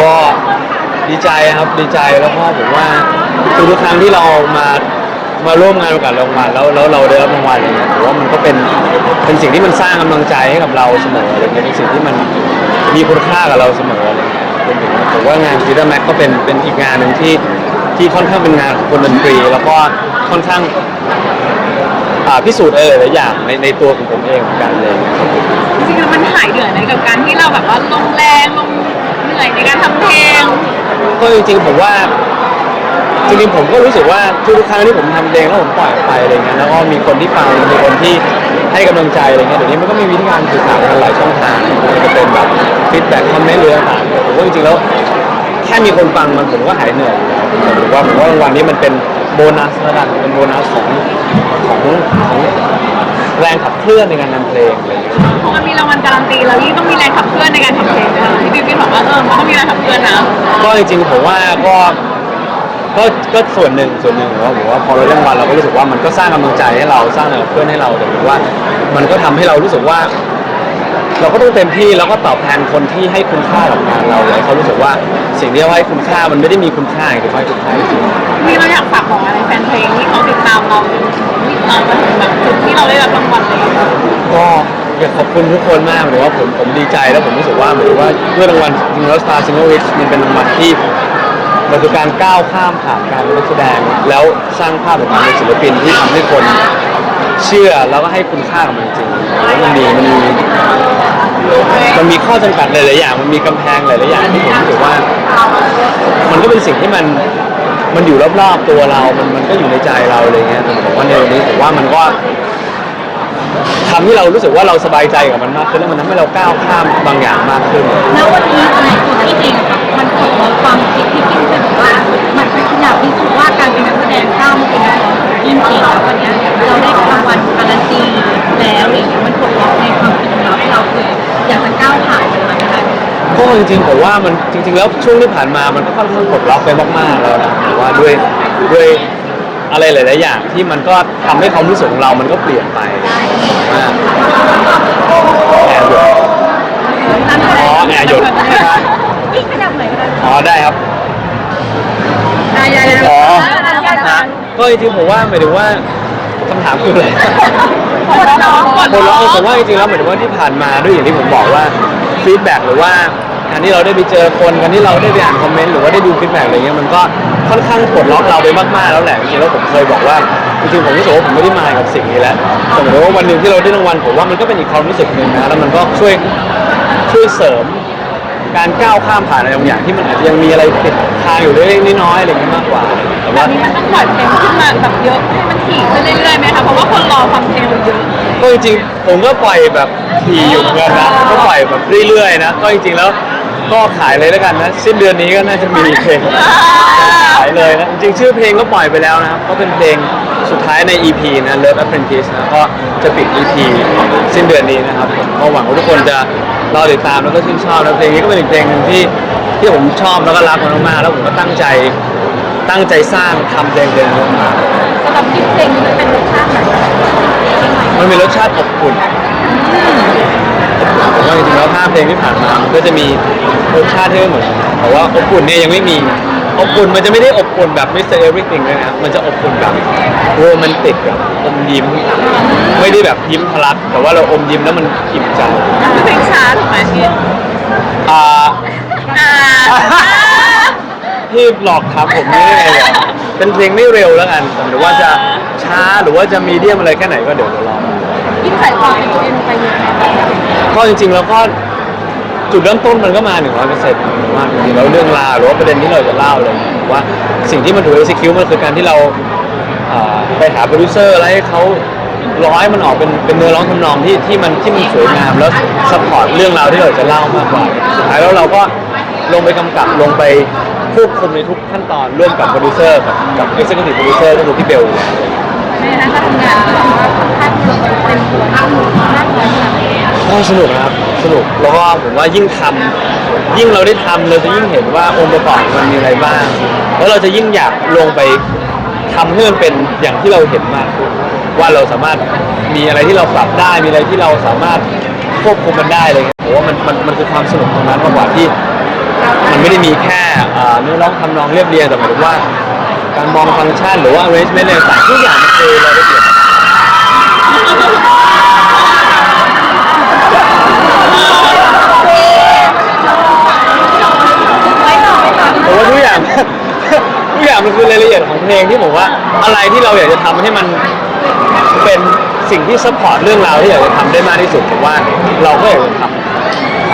ก็ดีใจครับดีใจแล้วก็ผมว่าทุกๆครั้งที่เรามามาร่วมงานกับรางวัลแล้วแล้วเราได้รับรางวัลอะไรเงี้ยผมว่ามันก็เป็นเป็นสิ่งที่มันสร้างกำลังใจให้กับเราเสมออะไรเงี้ยเป็นสิ่งที่มันมีคุณค่ากับเราเสมออะไรเงี้ยรวมถึงผมว่างานซีดาแม็กก็เป็นเป็นอีกงานหนึ่งที่ที่ค่อนข้างเป็นงานของคนดนตรี แล้วก็ค่อนข้างอ่าพิสูจน์อะไรหลายอย่างในในตัวของผมเองเหมือนกันเลย จริงๆมันหายเหนื่อยไหมกับการที่เราแบบว่าลงแรงลง เหนื่อยในการทำเพลงก็จริงๆผมว่าจริงๆผมก็รู้สึกว่าทุกๆครั้งที่ผมทำเพลงแล้วผมปล่อยออกไปอะไรเงี้ยแล้วก็มีคนที่ฟังมีคนที่ให้กำลังใจอะไรเงี้ยเดี๋ยวนี้มันก็มีวิธีการสื่อสารกันหลายช่องทางมันจะเป็นแบบฟีดแบ็กคอมเมนต์หรือต่างๆผมว่าจริงๆแล้วแค่มีคนฟังมันผมก็หายเหนื่อยแล้วผมว่าผมว่ารางวัลนี้มันเป็นโบนัสแล้วกันเป็นโบนัสของของของ แรงขับเคลื่อนในการนำเพลงอะไรเงี้ยเพราะมันมีรางวัลการันตีแล้วยิ่งต้องมีแรงขับเคลื่อนในการทำเพลงนะคะที่บิวกิ้นบอกว่าเออมันต้องมีแรงขับเคลื่อนนะก็จริงๆผมว่าก็ก็ก็ส่วนหนึ่งส่วนหนึ่งผมว่าผมว่าพอเราเล่นวันเราก็รู้สึกว่ามันก็สร้างกำลังใจให้เราสร้างแรงเพื่อนให้เราแต่ผมว่า มันก็ทำให้เรารู้สึกว่า เราก็ต้องเต็มที่แล้วก็ตอบแทนคนที่ให้คุณค่ากับงานเราเลยเขารู้สึกว่าสิ่งที่เราให้คุณค่ามันไม่ได้มีคุณค่าอย่างที่เขาให้คุณค่าจริงนี่เราอยากฝากบอกอะไรแฟนเพลงที่เขาติดตามเราจนถึงเรามาถึงแบบจุดที่เราได้รับรางวัลเลยก็อยากขอบคุณทุกคนมากหมายถึงว่าผมผมดีใจแล้วผมรู้สึกว่าเหมายถึงว่าด้วยรางวัลจริงแล้ว Star Single Rich มันเป็นรางวัลที่มันคือการก้าวข้ามผ่านการเป็นนักแสดง แล้วสร้างภาพของการเป็นศิลปินที่ทำให้คน เชื่อแล้วก็ให้คุณค่ากับมันจริงแล้วมันมีมันมีมันมีข้อจำกัดหลายๆอย่าง มันมีกำแพงหลายๆอย่างที่ผมรู้สึกว่า มันก็เป็นสิ่งที่มัน มันอยู่รอบๆตัวเรา มันมันก็อยู่ในใจเราอะไรเงี้ยแต่ผมว่าในวันนี้ผมว่ามันก็ทำให้เรารู้สึกว่าเราสบายใจกับมันมากขึ้นแล้วมันทำให้เราก้าวข้ามบางอย่างมากขึ้น แล้ววันนี้อะไรตัวพี่เองอะมันผลลดความคิดที่พี่เคยบอกว่า มันเป็นอยากพิสูจน์ว่าการเป็นนักแสดงก้าวมาเป็นนักร้องยิ่งเก่งแล้ววันเนี้ยเราได้รางวัลการันตีแล้วอะไรอย่างเงี้ยมันผลล็อกในความคิดของเราให้เราคืออยากจะก้าวผ่านมันมาได้ ก็จริงๆผมว่ามันจริง ๆ แล้วช่วงที่ผ่านมามันก็ค่อนข้างปลดล็อกไปมากๆแล้วนะ ว่าด้วยด้วยอะไรหลายๆอย่างที่มันก็ทำให้ความรู้สึกของเรามันก็เปลี่ยนไปมากแอร์หยดอ๋อแอร์หยดนี่ขนาดไหนกันอ๋อได้ครับได้ได้ได้อ๋อได้นะก็จริงๆผมว่าหมายถึงว่าคำถามคืออะไรปวดน้องปวดคนน้เราองผมว่าจริงๆแล้วหมายถึงว่าที่ผ่านมาด้วยอย่างที่ผมบอกว่าฟีดแบ็กหรือว่าการที่เราได้ไปเจอคนการที่เราได้ไปอ่านคอมเมนต์หรือว่าได้ดูฟีดแบ็กอะไรเงี้ยมันก็ ค่อนข้างปลดล็อกเราไปมากๆแล้วแหละจริงๆแล้วผมเคยบอกว่าจริงๆผมรู้สึกว่าผมไม่ได้มายกับสิ่งนี้แล้วแต่หมายถึงว่าวันหนึ่งที่เราได้รางวัลผมว่ามันก็เป็นอีกความรู้สึกหนึ่งนะแล้วมันก็ช่วยช่วยเสริม การก้าวข้ามผ่านอะไรบางอย่างที่มันอาจจะยังมีอะไรติดทางอยู่เล็กๆน้อยๆอะไรอย่างเงี้ยมากกว่าแต่แบว่า บนี้มันต้องปล่อยเพลงขึ้นมาแบบเยอะให้มันถี่ขึ้นเรื่อยๆไหมคะเพราะว่าคนรอฟังเพลงเราเยอะก็จริงๆผมก็ปล่อยแบบทีอยู่เหมือนกันนะก็ปล่อยแบบเรื่อยๆนะก็จริงๆแล้ว ก็ขายเลยแล้วกันนะสิ้นเดือนนี้ก็น่าจะมีเพลงขายเลยนะ จริงๆชื่อเพลงก็ปล่อยไปแล้วนะครับก็เป็นเพลงสุดท้ายใน EP นะ Love Apprentice นะก็จะปิด EP สิ้นเดือนนี้นะครับผมก็หวังว่าทุกคนจะรอติดตามแล้วก็ชื่นชอบแล้วเพลงนี้ก็เป็นอีกเพลงหนึ่งที่ที่ผมชอบแล้วก็รักมันมากๆแล้วผมก็ตั้งใจตั้งใจสร้างทำเพลงเพลงนี้มาสำหรับคลิปเพลงนี้มันเป็นรสชาติไหนมันมีรสชาติอบอุ่น ผมว่าจริงๆแล้วภาพเพลงที่ผ่านมามันก็จะมีรสชาติที่ไม่เหมือนกันแต่ว่าอบอุ่นเนี่ยยังไม่มี อบอุ่นมันจะไม่ได้อบอุ่นแบบ Mr. Everything เลยนะมันจะอบอุ่นแบบโรแมนติกแบบอมยิ้ม ไม่ได้แบบยิ้มทะลัก แต่ว่าเราอมยิ้มแล้วมันอิ่มใจคือเพลงช้าถูกไหมพี่อ่า อ่าที่หลอกถามผมไม่ได้เลยอะเป็นเพลงไม่เร็วแล้วกันแต่หรือว่าจะช้าหรือว่าจะมีเดียมอะไรแค่ไหนก็เดี๋ยวเดี๋ยวรอยิ่งใส่ความเป็นตัวเองลงไปเยอะไหม ก็จริงๆแล้วก็จุดเริ่มต้นมันก็มาหนึ่งร้อยเปอร์เซ็นต์ว่าจริงๆแล้วเรื่องราวหรือว่าประเด็นที่เราจะเล่าอะไรอย่างเลยว่าสิ่งที่มันถูก execute มันคือการที่เราอ่าไปหาโปรดิวเซอร์แล้วให้เขาร้อยมันออกเป็นเป็นเนื้อร้องทำนองที่ที่มันที่มันสวยงามแล้วสปอร์ตเรื่องราวที่เราจะเล่ามากกว่าสุดท้ายแล้วเราก็ลงไปกำกับลงไปควบคุมในทุกขั้นตอนร่วมกับโปรดิวเซอร์กับกับ executive producer ก็คือพี่เบลอยู่แล้ว ในนั้นการทำงานแบบว่าค่อนข้างเต็มตัวมากหนุนมากน้อยขนาดไหนอะก็สนุกนะครับสนุกแล้วก็ผมว่ายิ่งทำยิ่งเราได้ทำเราจะยิ่งเห็นว่าองค์ประกอบมันมีอะไรบ้าง แล้วเราจะยิ่งอยากลงไปทำให้มันเป็นอย่างที่เราเห็นมากขึ้นว่าเราสามารถมีอะไรที่เราปรับได้มีอะไรที่เราสามารถควบคุมมันได้อะไรเลยผมว่ามันมันมันคือความสนุกตรงนั้นมากกว่าที่ มันไม่ได้มีแค่อ่าเนื้อร้องทำนองเรียบเรียงแต่หมายถึงว่า การมองฟังก์ชันหรือว่า arrangement อะไรต่างๆทุกอย่างมันคือรายละเอียดผมว่าทุกอย่าง ทุกอย่างมันคือรายละเอียดของเพลงที่ผมว่าอะไรที่เราอยากจะทำให้มันเป็นสิ่งที่ซัพพอร์ตเรื่องราวที่อยากจะทำได้มากที่สุดผมว่าเราก็อยากจะทำ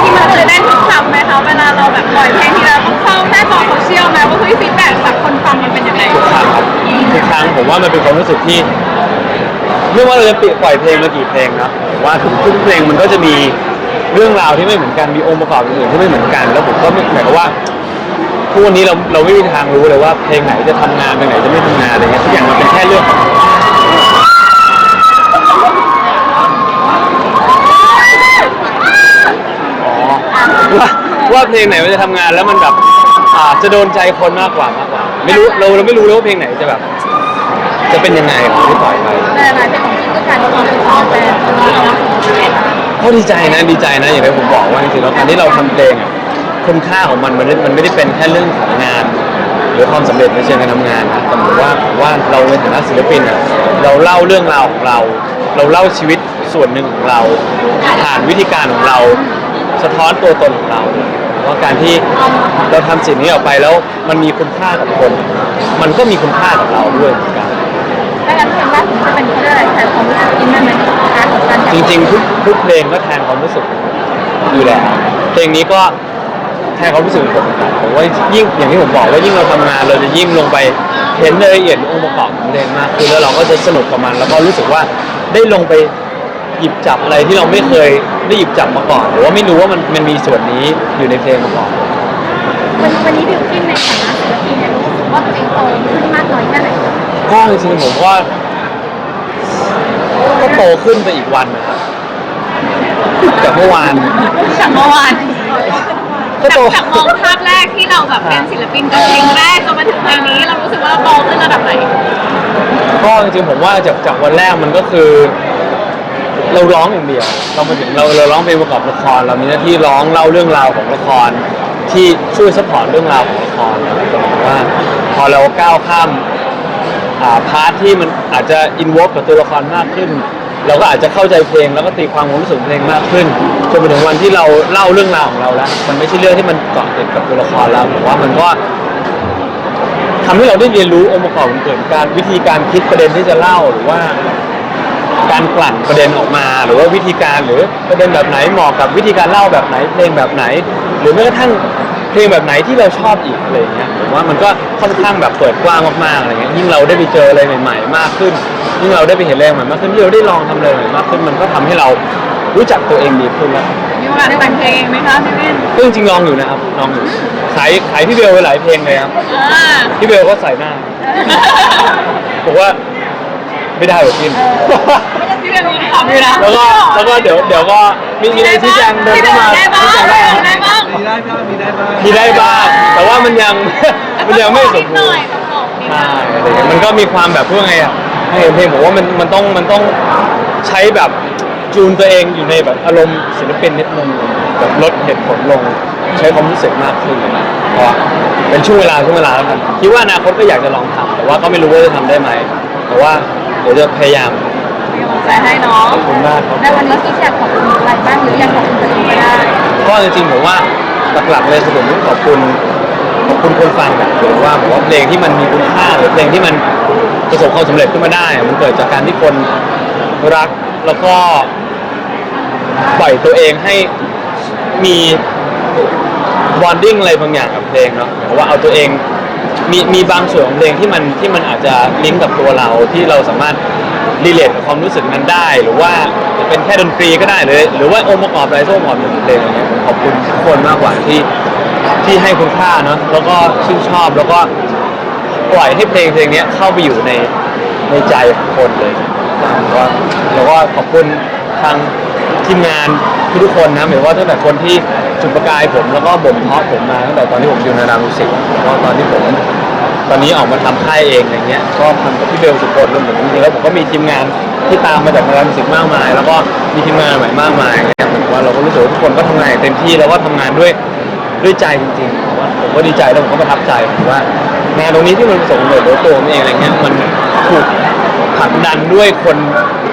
ที่มันเคยได้ทุกคำไหมคะเวลาเราแบบปล่อยเพลงที่เราต้องเข้าหน้าจอโซเชียลไหมว่าเฮ้ยฟีดแบ็กจากคนฟังมันเป็นยังไงทุกครั้งครับทุกครั้งผมว่ามันเป็นความรู้สึกที่ไม่ว่าเราจะปล่อยเพลงมากี่เพลงนะผมว่าทุกทุกเพลงมันก็จะมีเรื่องราวที่ไม่เหมือนกันมีองค์ประกอบอื่นๆที่ไม่เหมือนกันแล้วผมก็ไม่หมายความว่าทุกวันนี้เราเราไม่มีทางรู้เลยว่าเพลงไหนจะทำงานเพลงไหนจะไม่ทำงานอะไรเงี้ยทุกอย่างมันเป็นแค่เรื่องของ ว่าเพลงไหนมันจะทำงานแล้วมันแบบอ่าจะโดนใจคนมากกว่ามากกว่า ไม่รู้เราเราไม่รู้เลยว่าเพลงไหนจะแบบ จะเป็นยังไงของที่ปล่อยไปแต่หลายเพลงของจริงก็การความเป็นของแฟนคนนี้เนาะก็ดีใจนะดีใจนะอย่างที่ผมบอกว่าจริงๆแล้วการที่เราทำเพลงอะคุณค่าของมันมันไม่มันไม่ได้เป็นแค่เรื่องของงาน หรือความสำเร็จในเชิงการทำงานนะแต่ผมว่าผมว่าเราในฐานะศิลปินอะเราเล่าเรื่องราวของเรา เราเล่าชีวิตส่วนหนึ่งของเราผ่านวิธีการของเรา สะท้อนตัวตนของเรา ว่าการที่เราทำสิ่งนี้ออกไปแล้วมันมีคุณค่ากับคน มันก็มีคุณค่ากับเราด้วยเหมือนกันถ้างั้นเพลงล่าสุดจะเป็นเขาเรียกอะไรแทนความรู้สึกอินได้ไหมการของการจริงๆทุกทุกเพลงก็แทนความรู้สึกอยู่แล้วเพลงนี้ก็แทนความรู้สึกของผมเหมือนกันผมว่ายิ่งอย่างที่ผมบอกว่ายิ่งเราทำงานเราจะยิ่งลงไปเห็นรายละเอียดองค์ประกอบของเพลงมากขึ้นแล้วเราก็จะสนุกกับมันแล้วก็รู้สึกว่าได้ลงไป หยิบจับอะไรที่เราไม่เคยได้หยิบจับมาก่อนหรือว่าไม่รู้ว่ามันมันมีส่วนนี้อยู่ในเพลงมาก่อน วันวันนี้บิวกิ้นในฐานะศิลปินเนี่ยรู้สึกว่าตัวเองโตขึ้นมากน้อยแค่ไหนก็จริงๆผมว่าก็โตขึ้นไปอีกวันนะครับจากเมื่อวาน จากเมื่อวานก็จากโต จากมองภาพแรกที่เราแบบเป็นศิลปินกับเพลงแรกจนมาถึงเพลงนี้ เรารู้สึกว่าเราโตขึ้นระดับไหน ก็จริงๆผมว่าจากจากวันแรกมันก็คือ เราร้องอย่างเดียว เรามาถึงเราเราร้องเพลงประกอบละคร เรามีหน้าที่ร้องเล่าเรื่องราวของละคร ที่ช่วยสปอร์ตเรื่องราวของละครนะครับผมว่าพอเราก้าวข้ามอ่าพาร์ทที่มันอาจจะอินวอล์กับตัวละครมากขึ้น เราก็อาจจะเข้าใจเพลงแล้วก็ตีความความรู้สึกเพลงมากขึ้นจนไปถึงวันที่เราเล่าเรื่องราวของเราแล้ว มันไม่ใช่เรื่องที่มันเกาะติดกับตัวละครแล้วผมว่ามันก็ ทำให้เราได้เรียนรู้องค์ประกอบอื่นๆการวิธีการคิดประเด็นที่จะเล่าหรือว่า การกลั่นประเด็นออกมา หรือว่าวิธีการหรือประเด็นแบบไหนเหมาะกับวิธีการเล่าแบบไหนเพลงแบบไหน หรือแม้กระทั่งเพลงแบบไหนที่เราชอบอีกอะไรอย่างเงี้ยผมว่ามันก็ค่อนข้างแบบเปิดกว้างมากๆอะไรเงี้ยยิ่งเราได้ไปเจออะไรใหม่ ๆ มากขึ้น ยิ่งเราได้ไปเห็นอะไรใหม่มากขึ้นยิ่งเราได้ลองทำอะไรใหม่มากขึ้นมันก็ทำให้เรารู้จักตัวเองดีขึ้นแล้ว มีโอกาสได้แต่งเพลงเองไหมคะพี่เม่นก็จริงๆลองอยู่นะครับลองอยู่ขายขายพี่เบลไปหลายเพลงเลยครับ อ่าพี่เบลก็ใส่หน้าบอกว่า ไม่ได้หรอกกิน พี่เม่นมีคำอยู่นะแล้วก็แล้วก็เดี๋ยวเดี๋ยวก็มีมีอะไรชี้แจงเดินเข้ามาได้บ้างชี้แจงได้ครับได้บ้างมีได้บ้างมีได้บ้างมีได้บ้างแต่ว่ามันยัง มันยังไม่สมนิดหบูน่รอยณ์ต้องบอกนิดหใช่น่อยอะไรเงี้ยมันก็มีความแบบพูดไงอะให้เห็นเพลงผมว่ามันมันต้องมันต้องใช้แบบจูนตัวเองอยู่ในแบบอารมณ์ศิลปินนิดนึงแบบลดเหตุผลลง ใช้ความรู้สึกมากขึ้นก็เป็นช่วงเวลาช่วงเวลาแล้วกันคิดว่าอนาคตก็อยากจะลองทำแต่ว่าก็ไม่รู้ว่าจะทำได้ไหมแต่ว่า เดี๋ยวจะพยายามมีกำลังใจให้น้องขอบคุณมากครับในวันนี้คิดอยากขอบคุณอะไรบ้างหรืออยากขอบคุณตัวเองก็ได้ก็จริงๆผมว่าหลักๆเลยคือผมต้องขอบคุณขอบคุณคนฟังแบบหรือว่าผมว่าเพลงที่มันมีคุณค่าหรือเพลงที่มันประสบความสำเร็จขึ้นมาได้ มันเกิดจากการที่คนรักแล้วก็ปล่อยตัวเองให้มีบอนดิ้งอะไรบางอย่างกับเพลงเนาะหมายความว่าเอาตัวเอง มีมีบางส่วนของเพลงที่มันที่มันอาจจะลิงก์กับตัวเราที่เราสามารถรีเลทกับความรู้สึกนั้นได้ หรือว่าจะเป็นแค่ดนตรีก็ได้หรือหรือว่าองค์ประกอบอะไรสักองค์ประกอบหนึ่งของเพลงอะไรเงี้ยผมขอบคุณทุกคนมากกว่าที่ที่ให้คุณค่าเนาะแล้วก็ชื่นชอบแล้วก็ปล่อยให้เพลงเพลงเนี้ยเข้าไปอยู่ในในใจของคนเลยแล้วก็แล้วก็ขอบคุณทาง ทีมงานทุกๆคนนะหมายว่าตั้งแต่คนที่จุดประกายผมแล้วก็บ่มเพาะผมมาตั้งแต่ตอนที่ผมอยู่ในนามิวสิกแล้วก็ตอนที่ผม ตอนนี้ออกมาทำค่ายเองอะไรเงี้ยก็ทำกับพี่เบลสุพลรวมถึงจริงๆแล้วผมก็มีทีมงานที่ตามมาจากนารามิวสิกมากมาย แล้วก็มีทีมงานใหม่มากมายเงี้ยผมว่าเราก็รู้สึกว่าทุกคนก็ทำงานอย่างเต็มที่แล้วก็ทำงานด้วยด้วยใจจริงๆผมว่าผมก็ดีใจแล้วผมก็ประทับใจผมว่างานตรงนี้ที่มันประสบความสำเร็จด้วยตัวผมเองอะไรเงี้ยมันถูก ผลักดันด้วยคน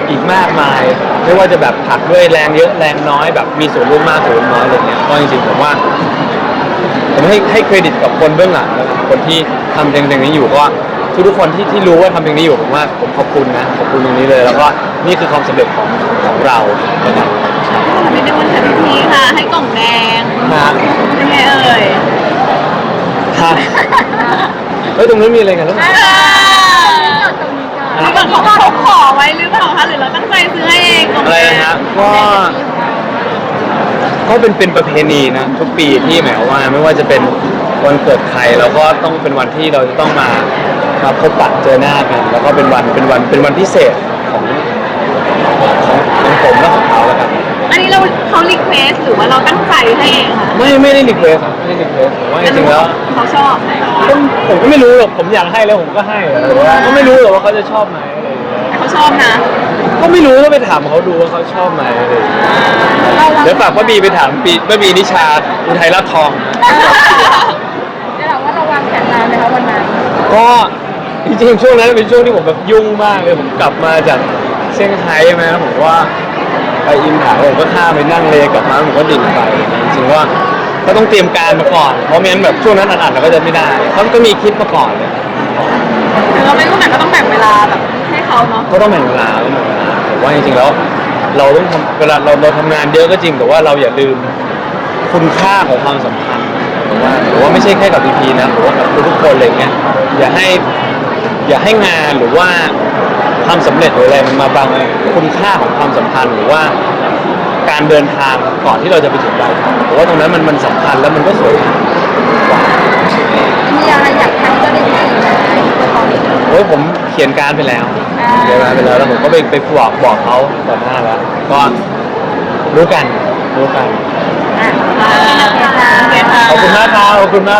อีกมากมาย ไม่ว่าจะแบบผลักด้วยแรงเยอะแรงน้อยแบบมีส่วนร่วมมากส่วนร่วมน้อยอะไรเงี้ยก็จริงๆผมว่าผมให้ให้เครดิตกับคนเบื้องหลังนะครับคนที่ทำเพลงเพลงนี้อยู่ก็ทุกๆคนที่ที่รู้ว่าทำเพลงนี้อยู่ผมว่าผมขอบคุณนะขอบคุณตรงนี้เลย แล้วก็นี่คือความสำเร็จของของเรานะครับวันนี้ในวันเกิดพี่ค่ะ ให้กล่องแดงฮะเป็นไงเอ่ย ครับเฮ้ยตรงนู้นมีอะไรกันแล้วอ่า นี่ก่อนเขาเขาขอไว้หรือเปล่าคะหรือเราตั้งใจซื้อให้เององอะไรนะฮะก็ ก็เป็นเป็นประเพณีนะทุกปีที่หมายความว่าไม่ว่าจะเป็นวันเกิดใครเราก็ต้องเป็นวันที่เราจะต้องมามาพบปะเจอหน้ากัน แล้วก็เป็นวันเป็นวันเป็นวันพิเศษของของของผมและของ เขาแล้วกันอันนี้เราเขารีเควสหรือว่าเราตั้งใจให้เองค่ะไม่ไม่ได้รีเควสครับไม่ได้รีเควสผมว่าจริงๆแล้วเขาชอบก็ผมก็ไม่รู้หรอกผมอยากให้แล้วผมก็ให้อะแต่ว่าก็ไม่รู้หรอกว่าเขาจะชอบไหมอะไรอย่างเงี้ยเขาชอบนะก็ไม่รู้ต้องไปถามเขาดูว่าเขาชอบไหมอะไรอย่างเงี้ยเดี๋ยวฝากป้าบีไปถามปีป้าบีนิชาอุทัยราชทองจะถามว่าเราวางแผนนานไหมคะวันนั้นก็จริงๆช่วงนั้นเป็นช่วงที่ผมแบบยุ่งมากเลยผมกลับมาจากเซี่ยงไฮ้ใช่ไหมแล้วผมว่า ไปอินถาผมก็ข้ามไปนั่งเลกลับมาผมก็ดิ่งไปจริงๆว่าก็ต้องเตรียมการมาก่อน เพราะไม่งั้นแบบช่วงนั้นอัดๆเราก็จะไม่ได้เขาก็มีคิดมาก่อนเลยคือเราไม่รู้แต่ก็ต้องแบ่งเวลาแบบให้เขาเนาะก็ต้องแบ่งเวลาต้องแบ่งเวลาผมว่าจริงๆแล้ว เราต้องทำเวลาเราเราทำงานเยอะก็จริงแต่ว่าเราอย่าลืมคุณค่าของความสัมพันธ์ผมว่าผมว่าไม่ใช่แค่กับพีพีนะผมว่ากับทุกๆคนเลยเงี้ยอย่าให้ อย่าให้งานหรือว่าความสำเร็จหรืออะไรมันมาบังคุณค่าของความสัมพันธ์หรือว่าการเดินทางก่อนที่เราจะไปถึงปลายทางผมว่าตรงนั้นมันมันสำคัญแล้วมันก็สวยงามกว่ามีอะไรอยากทำก็ได้ที่ไหนก็ตอนนี้โอ้ยผมเขียนการดไปแล้วเขียนการดไปแล้วแล้วผมก็ไปไปบอกบอกเขาต่อหน้าแล้วก็รู้กันรู้กัน อะโอเคค่ะขอบคุณมากครับขอบคุณมาก